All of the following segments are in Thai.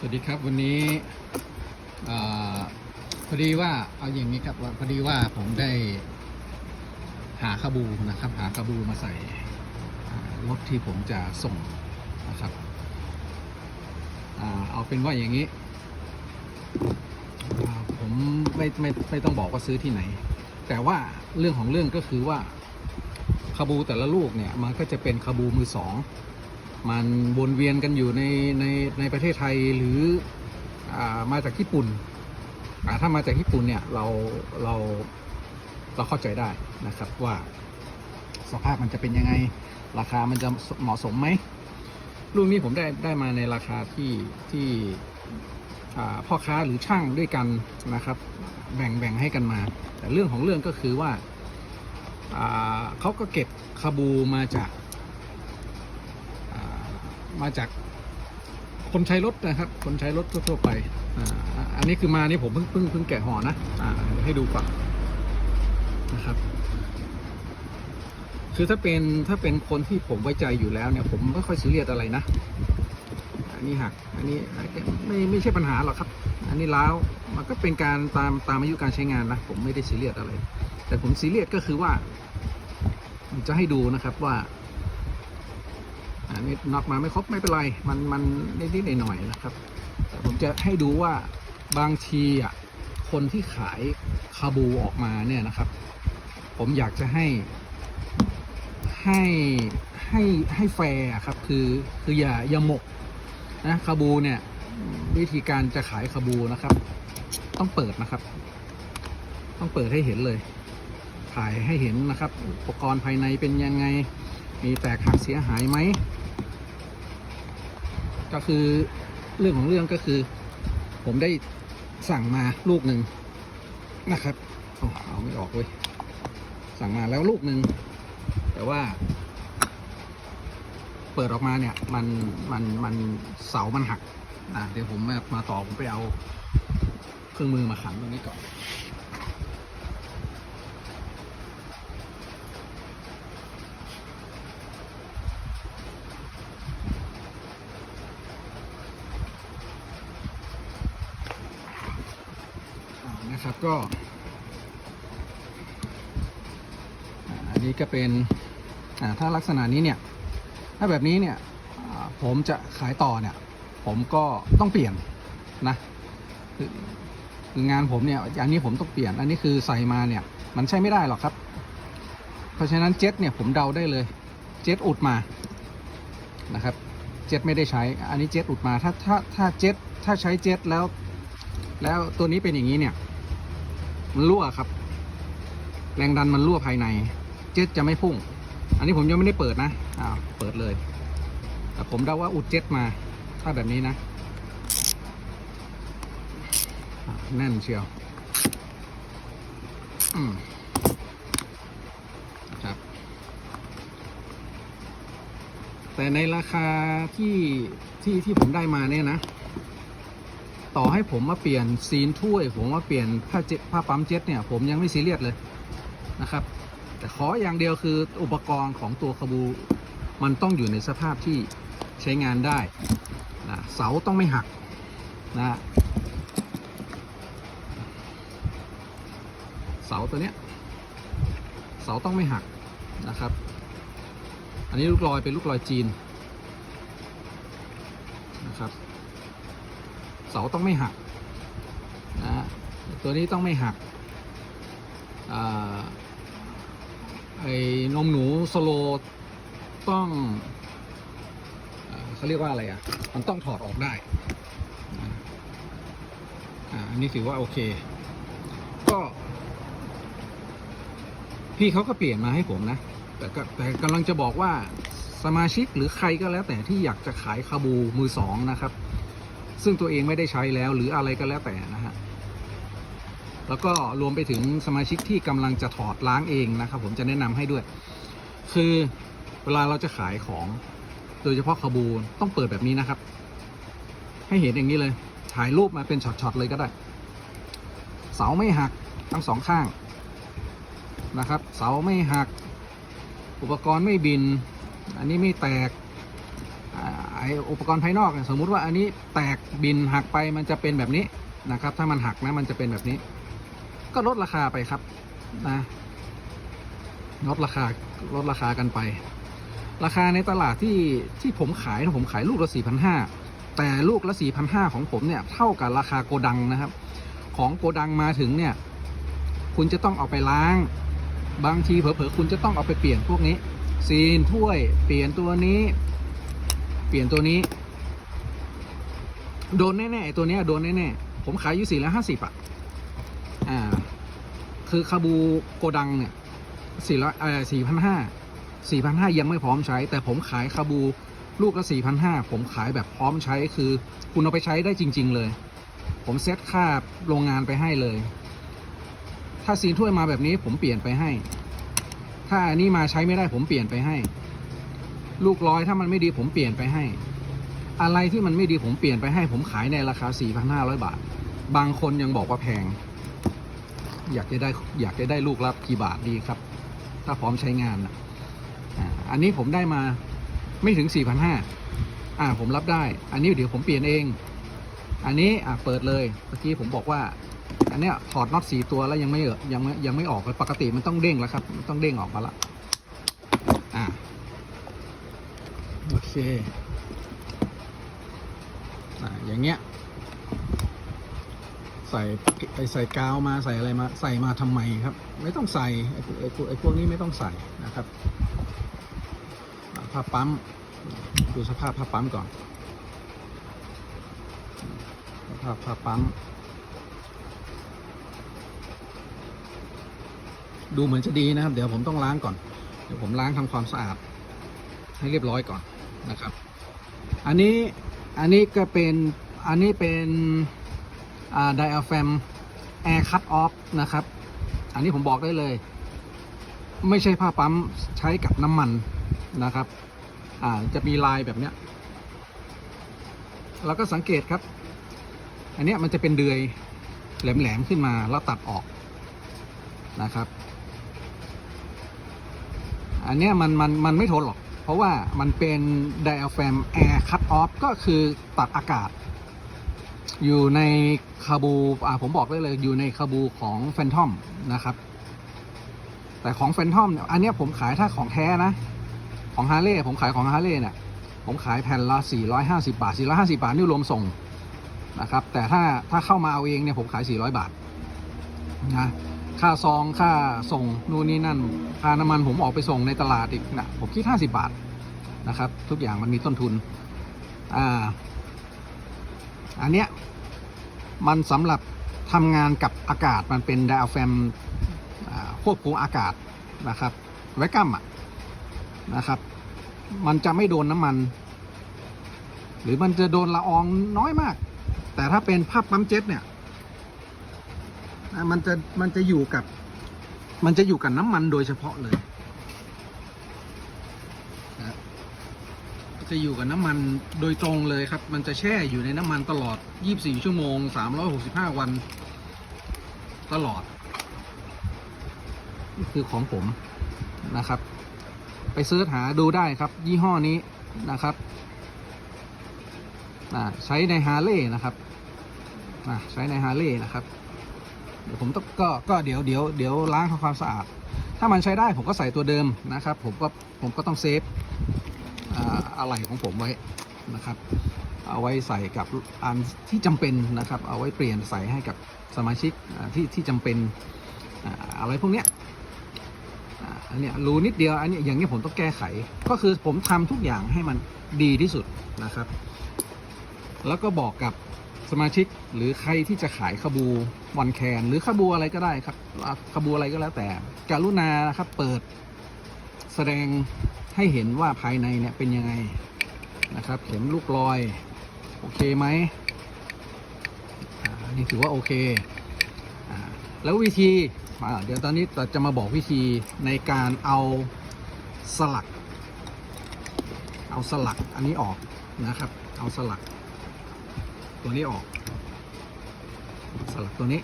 สวัสดีครับวันนี้อพอดีว่าเอาอย่างนี้ครับว่าพอดีว่าผมได้หาคาบูนะครับ หาคาบูมาใส่รถที่ผมจะส่งนะครับอเอาเป็นว่าอย่างนี้ผมไม่ไม่ไม่ต้องบอกว่าซื้อที่ไหน แต่ว่าเรื่องของเรื่องก็คือว่าคาบูแต่ละลูกเนี่ยมันก็จะเป็นคาบูมือสอง มันวนเวียนกันอยู่ในในในประเทศไทยหรืออามาจากญี่ปุ่นถ้ามาจากญี่ปุ่นเนี่ยเราเราเราเข้าใจได้นะครับว่าสภาพมันจะเป็นยังไง ราคามันจะเหมาะสมไหมลูกนี้ผมได้ได้มาในราคาที่ที่พ่อค้าหรือช่างด้วยกันนะครับ แบ่งแบ่งให้กันมา แต่เรื่องของเรื่องก็คือว่าเขาก็เก็บคาบูมาจาก มาจากคนใช้รถนะครับ คนใช้รถทั่วๆไปอ่าอันนี้คือมานี่ผมเพิ่งเพิ่งเพิ่งแกะห่อนะอ่าให้ดูก่อนนะครับ คือถ้าเป็นถ้าเป็นคนที่ผมไว้ใจอยู่แล้วเนี่ย ผมไม่ค่อยซีเรียสอะไรนะอันนี้หักอันนี้ไม่ไม่ใช่ปัญหาหรอกครับ อันนี้ล้าวมันก็เป็นการตามตามอายุการใช้งานนะผมไม่ได้ซีเรียสอะไร แต่ผมซีเรียสก็คือว่าจะให้ดูนะครับว่า อันนี้น็อกมาไม่ครบไม่เป็นไร มันมันนิดๆหน่อยๆนะครับ ผมจะให้ดูว่าบางทีอะคนที่ขายคาบูออกมาเนี่ยนะครับ ผมอยากจะให้ ให้ให้ให้แฟร์ครับ คือคืออย่าอย่าหมกนะคาบูเนี่ย วิธีการจะขายคาบูนะครับ ต้องเปิดนะครับ ต้องเปิดให้เห็นเลย ถ่ายให้เห็นนะครับ อุปกรณ์ภายในเป็นยังไง มีแตกหักเสียหายไหม ก็คือเรื่องของเรื่องก็คือ ผมได้สั่งมาลูกหนึ่งนะครับเอาเอาไม่ออกเว้ยสั่งมาแล้วลูกหนึ่งแต่ว่า เปิดออกมาเนี่ย มันมันมันเสามันหักอะเดี๋ยวผมมามาต่อผมไปเอาเครื่องมือมาขันตรงนี้ก่อน อ่านะครับ ก็อันนี้ก็เป็นถ้าลักษณะนี้เนี่ย ถ้าแบบนี้เนี่ยผมจะขายต่อเนี่ย ผมก็ต้องเปลี่ยนนะคืองานผมเนี่ยอันนี้ผมต้องเปลี่ยน อันนี้คือใส่มาเนี่ย มันใช้ไม่ได้หรอกครับ เพราะฉะนั้นเจ็ตเนี่ยผมเดาได้เลย เจ็ตอุดมานะครับ เจ็ตไม่ได้ใช้ อันนี้เจ็ตอุดมาถ้าถ้าถ้าเจ็ตถ้าใช้เจ็ตแล้ว แล้วตัวนี้เป็นอย่างนี้เนี่ย มันรั่วครับ แรงดันมันรั่วภายใน เจ็ตจะไม่พุ่ง อันนี้ผมยังไม่ได้เปิดนะอ้าวเปิดเลย แต่ผมเดาว่าอุดเจ็ตมา ถ้าแบบนี้นะแน่นเชียวครับ แต่ในราคาที่ที่ที่ผมได้มาเนี่ยนะ ต่อให้ผมมาเปลี่ยนซีนถ้วย ผมมาเปลี่ยนผ้าเจ็ผ้าปั๊มเจ็ตเนี่ยผมยังไม่ซีเรียสเลยนะครับ แต่ขออย่างเดียวคืออุปกรณ์ของตัวคาบูมันต้องอยู่ในสภาพที่ใช้งานได้นะเสาต้องไม่หักนะเสาตัวเนี้ยเสาต้องไม่หักนะครับ อันนี้ลูกลอยเป็นลูกลอยจีนนะครับ เสาต้องไม่หักนะตัวนี้ต้องไม่หักอไอ้นมหนูสโลต้องเอเขาเรียกว่าอะไรอะ มันต้องถอดออกได้นะอันนี้ถือว่าโอเค ก็ พี่เขาก็เปลี่ยนมาให้ผมนะ แต่ก็แต่กำลังจะบอกว่าสมาชิกหรือใครก็แล้วแต่ที่อยากจะขายคาบูมือสองนะครับ ซึ่งตัวเองไม่ได้ใช้แล้วหรืออะไรก็แล้วแต่นะฮะแล้วก็รวมไปถึงสมาชิกที่กำลังจะถอดล้างเองนะครับผมจะแนะนำให้ด้วย คือเวลาเราจะขายของ โดยเฉพาะคาบูต้องเปิดแบบนี้นะครับ ให้เห็นอย่างนี้เลย ถ่ายรูปมาเป็นช็อตๆเลยก็ได้ เสาไม่หักทั้งสองข้างนะครับ เสาไม่หัก อุปกรณ์ไม่บิน อันนี้ไม่แตก ไออุปกรณ์ภายนอกเนี่ยสมมุติว่าอันนี้แตกบินหักไปมันจะเป็นแบบนี้นะครับ ถ้ามันหักนะมันจะเป็นแบบนี้ ก็ลดราคาไปครับนะลดราคาลดราคากันไป ราคาในตลาดที่ที่ผมขายนะผมขายลูกละสี่พันห้าแต่ลูกละสี่พันห้าของผมเนี่ยเท่ากับราคาโกดังนะครับ ของโกดังมาถึงเนี่ย คุณจะต้องเอาไปล้าง บางทีเผลอๆคุณจะต้องเอาไปเปลี่ยนพวกนี้ซีนถ้วยเปลี่ยนตัวนี้ เปลี่ยนตัวนี้ โดนแน่ๆไอตัวเนี้ยโดนแน่ๆผมขายอยู่สี่ร้อยห้าสิบอะอ่า คือคาบูโกดังเนี่ยสี่ร้อยเอ่อสี่พันห้าสี่พันห้ายังไม่พร้อมใช้ แต่ผมขายคาบูลูกละสี่พันห้าผมขายแบบพร้อมใช้คือ คุณเอาไปใช้ได้จริง ๆ เลย ผมเซตค่าโรงงานไปให้เลย ถ้าซีนถ้วยมาแบบนี้ผมเปลี่ยนไปให้ ถ้าอันนี้มาใช้ไม่ได้ผมเปลี่ยนไปให้ ลูกร้อยถ้ามันไม่ดีผมเปลี่ยนไปให้ อะไรที่มันไม่ดีผมเปลี่ยนไปให้ ผมขายในราคา 4,500 บาท บางคนยังบอกว่าแพง อยากจะได้อยากจะได้ลูกละกี่บาทดีครับ ถ้าพร้อมใช้งานนะอันนี้ผมได้มาไม่ถึง 4,500อ่าผมรับได้ อันนี้เดี๋ยวผมเปลี่ยนเอง อันนี้อะเปิดเลยเมื่อกี้ผมบอกว่าอันเนี้ยถอดน็อตสีตัวแล้วยังไม่เออยังไม่ยังไม่ออกปกติมันต้องเด้งแล้วครับ ต้องเด้งออกมาละอ่าโอ เคอ่าอย่างเงี้ย ใส่ไอใส่กาวมาใส่อะไรมาใส่มาทำไมครับ ไม่ต้องใส่ไอ้พวกไอ้พวกไอ้พวกนี้ไม่ต้องใส่นะครับผ้าปั๊มดูสภาพผ้าปั๊มก่อนสภาพผ้าปั๊มดูเหมือนจะดีนะครับ เดี๋ยวผมต้องล้างก่อน เดี๋ยวผมล้างทำความสะอาด ให้เรียบร้อยก่อน นะครับ อันนี้อันนี้ก็เป็นอันนี้เป็นไดอะแฟมแอร์คัตออฟนะครับ อันนี้ผมบอกได้เลย ไม่ใช่ผ้าปั๊มใช้กับน้ำมันนะครับ อ่าจะมีลายแบบเนี้ยแล้วก็สังเกตครับ อันเนี้ยมันจะเป็นเดือยแหลมๆขึ้นมาแล้วตัดออกนะครับ อันเนี้ยมันมันมันไม่ทนหรอก เพราะว่ามันเป็นไดอะแฟมแอร์คัตออฟก็คือตัดอากาศ อยู่ในคาบูอ่าผมบอกได้เลยอยู่ในคาบูของแฟนทอมนะครับ แต่ของแฟนทอมเนี่ยอันนี้ผมขายถ้าของแท้นะ ของฮาร์เลย์ผมขายของฮาร์เลย์เนี่ยผมขายแผ่นละ 450 บาท 450 บาทนี่รวมส่งนะครับ แต่ถ้าถ้าเข้ามาเอาเองเนี่ยผมขาย 400 บาทนะ ค่าซองค่าส่งนู่นนี่นั่น ค่าน้ำมันผมออกไปส่งในตลาดอีกนะผมคิด 50 บาทนะครับ ทุกอย่างมันมีต้นทุนอ่าอันเนี้ยมันสำหรับทำงานกับอากาศมันเป็นไดอะแฟมควบคุมอากาศนะครับไว้กัมอะนะครับ มันจะไม่โดนน้ำมัน หรือมันจะโดนละอองน้อยมาก แต่ถ้าเป็นภาพปั๊มเจ็ตเนี่ย อะมันจะมันจะอยู่กับ มันจะอยู่กับน้ำมันโดยเฉพาะเลยนะจะอยู่กับน้ำมันโดยตรงเลยครับ มันจะแช่อยู่ในน้ำมันตลอด 24 ชั่วโมง 365 วันตลอด นี่คือของผมนะครับ ไปเสิร์ชหาดูได้ครับ ยี่ห้อนี้นะครับใช้ในฮาร์เลย์นะครับใช้ในฮาร์เลย์นะครับ ผมต้องก็ก็เดี๋ยวเดี๋ยวเดี๋ยวล้างทำความสะอาด ถ้ามันใช้ได้ผมก็ใส่ตัวเดิมนะครับ ผมก็ผมก็ต้องเซฟอะไรของผมไว้นะครับ เอาไว้ใส่กับอันที่จำเป็นนะครับ เอาไว้เปลี่ยนใส่ให้กับสมาชิกที่ที่จำเป็นอะไรพวกเนี้ยอันเนี้ยรูนิดเดียวอันเนี้ยอย่างเงี้ยผมต้องแก้ไข ก็คือผมทำทุกอย่างให้มันดีที่สุดนะครับ แล้วก็บอกกับ สมาชิกหรือใครที่จะขายขบูวันแคนหรือขบูอะไรก็ได้ครับขบูอะไรก็แล้วแต่กรุณานะครับเปิดแสดงให้เห็นว่าภายในเนี่ยเป็นยังไงนะครับ เข็มลูกลอย โอเคไหมอันนี่ถือว่าโอเคอแล้ววิธีเดี๋ยวตอนนี้เราจะมาบอกวิธีในการเอาสลัก เอาสลักอันนี้ออกนะครับ เอาสลัก ตัวนี้ออก สลักตัวนี้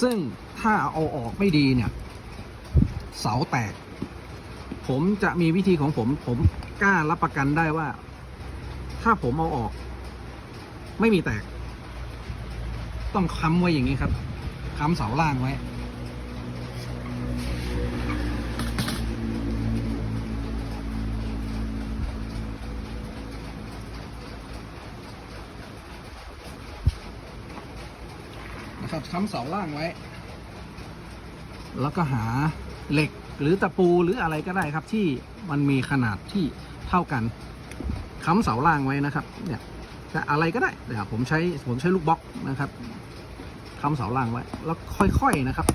ซึ่งถ้าเอาออกไม่ดีเนี่ย เสาแตก ผมจะมีวิธีของผม ผมกล้ารับประกันได้ว่า ถ้าผมเอาออก ไม่มีแตก ต้องค้ำไว้อย่างนี้ครับ ค้ำเสาล่างไว้ ค้ำเสาล่างไว้ แล้วก็หาเหล็กหรือตะปูหรืออะไรก็ได้ครับ ที่มันมีขนาดที่เท่ากันค้ำเสาล่างไว้นะครับ เนี่ยจะอะไรก็ได้เดี๋ยวผมใช้ผมใช้ลูกบล็อกนะครับค้ำเสาล่างไว้ แล้วค่อยๆนะครับ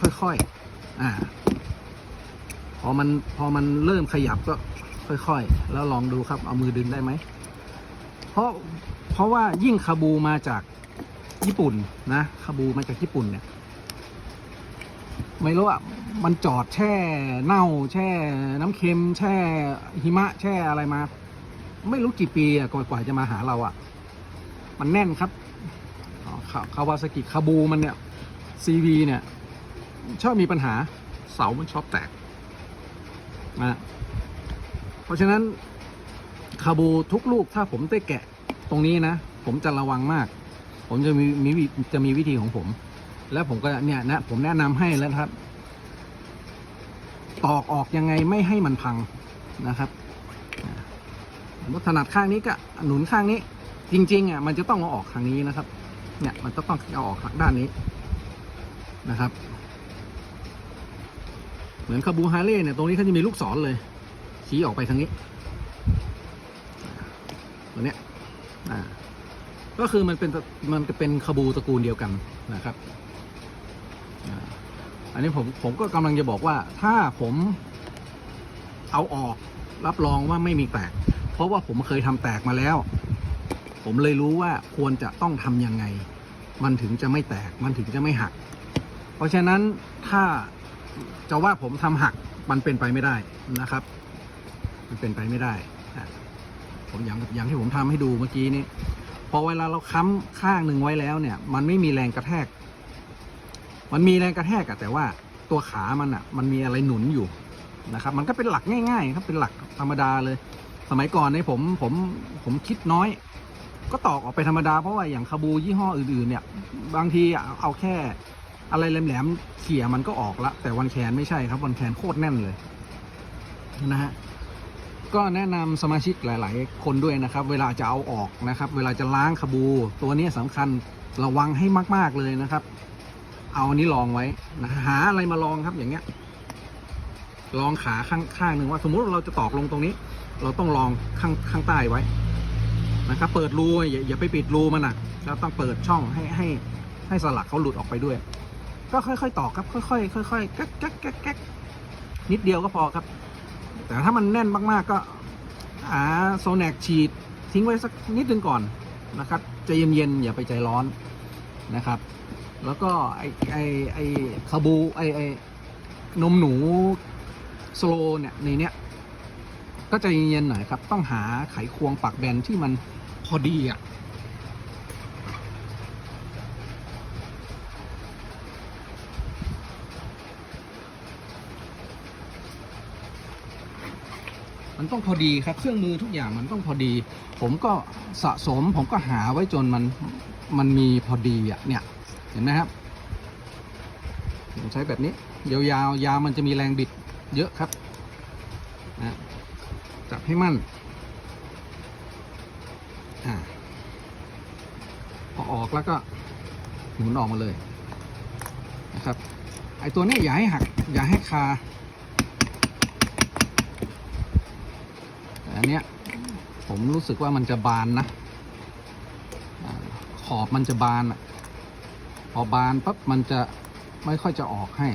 ค่อยๆอ่า พอมันพอมันเริ่มขยับก็ค่อยๆ แล้วลองดูครับ เอามือดึงได้ไหม เพราะเพราะว่ายิ่งคาบูมาจาก ญี่ปุ่นนะคาบูมาจากญี่ปุ่นเนี่ย ไม่รู้อะ มันจอดแช่เน่า แช่น้ำเค็ม แช่หิมะ แช่อะไรมา ไม่รู้กี่ปีอะกว่าจะมาหาเราอะ มันแน่นครับคาคาวาซากิคาบูมันเนี่ยซีวีเนี่ย ชอบมีปัญหาเสามันชอบแตกนะเพราะฉะนั้นคาบูทุกลูกถ้าผมได้แกะตรงนี้นะ ผมจะระวังมาก ผมจะมีมีวิจะมีวิธีของผม แล้วผมก็เนี่ยนะผมแนะนำให้แล้วครับ ตอกออกยังไงไม่ให้มันพังนะครับอ่าสมมติถนัดข้างนี้ก็หนุนข้างนี้ จริงๆอะมันจะต้องเอาออกทางนี้นะครับ เนี่ยมันจะต้องเอาออกด้านนี้นะครับ เหมือนคาบูฮาเลย์เนี่ยตรงนี้เขาจะมีลูกศรเลย ชี้ออกไปทางนี้ตัวเนี้ยอ่า ก็คือมันเป็นมันจะเป็นคาบูตระกูลเดียวกันนะครับ อันนี้ผมผมก็กำลังจะบอกว่าถ้าผมเอาออกรับรองว่าไม่มีแตก เพราะว่าผมเคยทำแตกมาแล้ว ผมเลยรู้ว่าควรจะต้องทำยังไง มันถึงจะไม่แตกมันถึงจะไม่หัก เพราะฉะนั้นถ้าจะว่าผมทำหักมันเป็นไปไม่ได้นะครับ มันเป็นไปไม่ได้ผมอย่างอย่างที่ผมทำให้ดูเมื่อกี้นี้ พอเวลาเราค้ำข้างหนึ่งไว้แล้วเนี่ย มันไม่มีแรงกระแทก มันมีแรงกระแทกอะแต่ว่าตัวขามันอะมันมีอะไรหนุนอยู่นะครับ มันก็เป็นหลักง่ายๆครับเป็นหลักธรรมดาเลย สมัยก่อนเนี่ยผมผมผมคิดน้อย ก็ตอกออกไปธรรมดาเพราะว่าอย่างคาบูยี่ห้ออื่นๆเนี่ย บางทีเอาเอาแค่อะไรแหลมๆเขี่ยมันก็ออกละแต่วันแคนไม่ใช่ครับวันแคนโคตรแน่นเลยนะฮะ ก็แนะนำสมาชิกหลาย ๆ คนด้วยนะครับ เวลาจะเอาออกนะครับ เวลาจะล้างคาบู ตัวนี้สำคัญระวังให้มาก ๆ เลยนะครับ เอาอันนี้ลองไว้นะหาอะไรมาลองครับอย่างเงี้ย ลองขาข้างข้างหนึ่งว่า สมมุติเราจะตอกลงตรงนี้ เราต้องลองข้างข้างใต้ไว้นะครับ เปิดรูอย่าอย่าไปปิดรูมันนะเราต้องเปิดช่องให้ให้ให้สลักเขาหลุดออกไปด้วย ก็ค่อย ๆ ตอกครับ ค่อย ๆ ค่อย ๆ แก๊กแก๊กแก๊กนิดเดียวก็พอครับ แต่ถ้ามันแน่นมากๆก็หาโซแนกฉีดทิ้งไว้สักนิดนึงก่อนนะครับใจเย็นๆอย่าไปใจร้อนนะครับ แล้วก็ไอไอไอคาบูไอไอนมหนูสโลเนี่ยในเนี้ยก็ใจเย็นๆหน่อยครับ ต้องหาไขควงปักแบนที่มันพอดีอะ มันต้องพอดีครับ เครื่องมือทุกอย่างมันต้องพอดี ผมก็สะสมผมก็หาไว้จนมันมันมีพอดีอะเนี่ยเห็นไหมครับผมใช้แบบนี้ยาวๆยาวมันจะมีแรงบิดเยอะครับนะจับให้มั่นอพอออกแล้วก็หมุนออกมาเลยนะครับไอตัวนี้อย่าให้หักอย่าให้คา แต่ อันเนี้ยผมรู้สึกว่ามันจะบานนะขอบมันจะบานอะพอบานปั๊บมันจะไม่ค่อยจะออกให้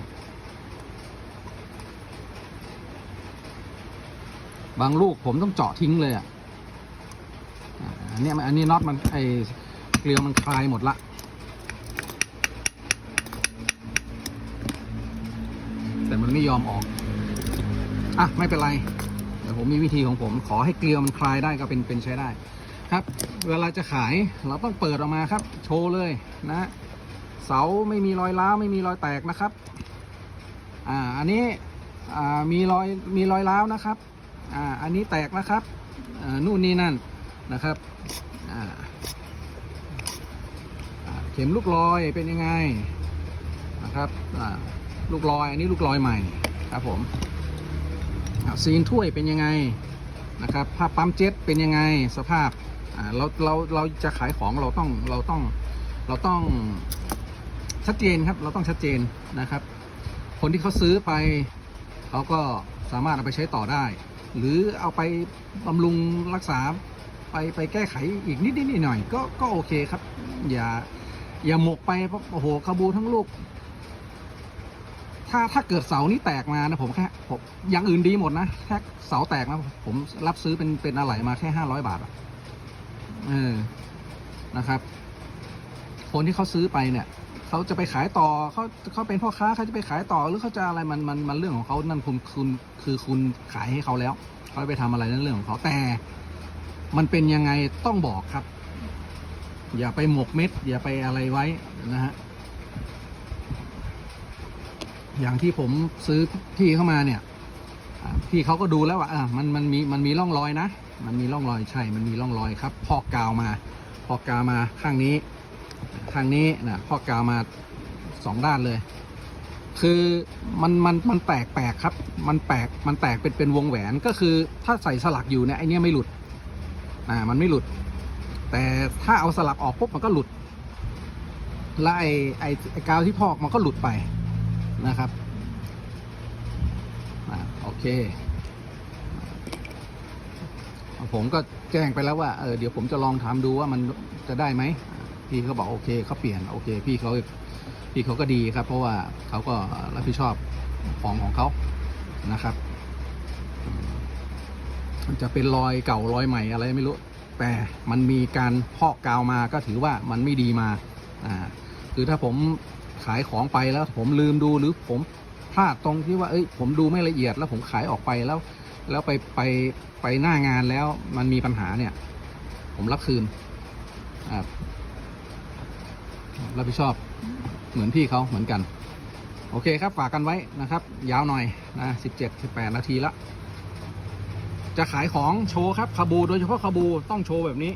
บางลูกผมต้องเจาะทิ้งเลยอะอันเนี้ยอันนี้น็อตมันไอเกลียวมันคลายหมดละแต่มันไม่ยอมออก อะ ไม่เป็นไร ผมมีวิธีของผม ขอให้เกลียวมันคลายได้ก็เป็นเป็นใช้ได้ ครับ เวลาจะขายเราต้องเปิดออกมาครับ โชว์เลยนะเสาไม่มีรอยร้าวไม่มีรอยแตกนะครับ อ่าอันนี้อ่ามีรอยมีรอยร้าวนะครับ อ่าอันนี้แตกนะครับอ่านู่นนี่นั่นนะครับอ่าเข็มลูกลอยเป็นยังไงนะครับลูกลอยอันนี้ลูกลอยใหม่ครับผม ซีนถ้วยเป็นยังไงนะครับภาพปั๊มเจ็ตเป็นยังไงสภาพเราเราเราจะขายของเราต้องเราต้องเราต้องชัดเจนครับเราต้องชัดเจนนะครับ คนที่เขาซื้อไปเขาก็สามารถเอาไปใช้ต่อได้ หรือเอาไปบำรุงรักษาไปไปแก้ไขอีกนิดนิดหน่อยก็ก็โอเคครับ อย่าอย่าหมกไปเพราะโอ้โหคาบูทั้งลูก ถ้าถ้าเกิดเสานี้แตกมานะผมแค่ผมอย่างอื่นดีหมดนะแค่เสาแตกนะผมรับซื้อเป็นเป็นอะไรมาแค่ห้าร้อยบาทอะเออนะครับ คนที่เขาซื้อไปเนี่ยเขาจะไปขายต่อเขาเขาเป็นพ่อค้าเขาจะไปขายต่อหรือเขาจะอะไรมันมันมันเรื่องของเขานั่นคุณคุณคือคุณขายให้เขาแล้วเขาไปทำอะไรนั่นเรื่องของเขาแต่ มันเป็นยังไงต้องบอกครับ อย่าไปหมกเม็ด อย่าไปอะไรไว้นะฮะ อย่างที่ผมซื้อพี่เข้ามาเนี่ยพี่เขาก็ดูแล้วว่าอะมันมันมีมันมีร่องรอยนะ มันมีร่องรอยใช่ มันมีร่องรอยครับ พอกกาวมา พอกกาวมาข้างนี้ทางนี้นะพอกกาวมาสองด้านเลย คือมันมันมันแปลกแปลกครับ มันแปกมันแตกเป็นเป็นวงแหวนก็คือถ้าใส่สลักอยู่เนี่ยไอเนี้ยไม่หลุด อ่ามันไม่หลุด แต่ถ้าเอาสลักออกปุ๊บมันก็หลุดและไอไอไอกาวที่พอกมันก็หลุดไป นะครับอโอเค ผมก็แจ้งไปแล้วว่าเออเดี๋ยวผมจะลองทำดูว่ามันจะได้ไหมพี่เขาบอกโอเคเขาเปลี่ยนโอเค พี่เขาพี่เขาก็ดีครับ เพราะว่าเขาก็รับผิดชอบของของเขานะครับจะเป็นรอยเก่ารอยใหม่อะไรไม่รู้ แต่มันมีการพอกกาวมาก็ถือว่ามันไม่ดีมาอ่าคือถ้าผม ขายของไปแล้ว ผมลืมดูหรือผมพลาดตรงที่ว่าเอ้ยผมดูไม่ละเอียดแล้วผมขายออกไปแล้ว แล้วไปไปไปหน้างานแล้วมันมีปัญหาเนี่ย ผมรับคืนรับผิดชอบเหมือนพี่เขาเหมือนกัน โอเคครับฝากกันไว้นะครับ ยาวหน่อยนะสิบเจ็ดสิบแปดนาทีละจะขายของโชว์ครับคาบูโดยเฉพาะคาบูต้องโชว์แบบนี้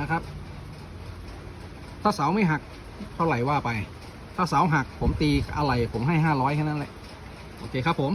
นะครับ ถ้าเสาไม่หักเท่าไหร่ว่าไป ถ้าเสาหักผมตีอะไรผมให้ห้าร้อยแค่นั้นแหละ โอเคครับผม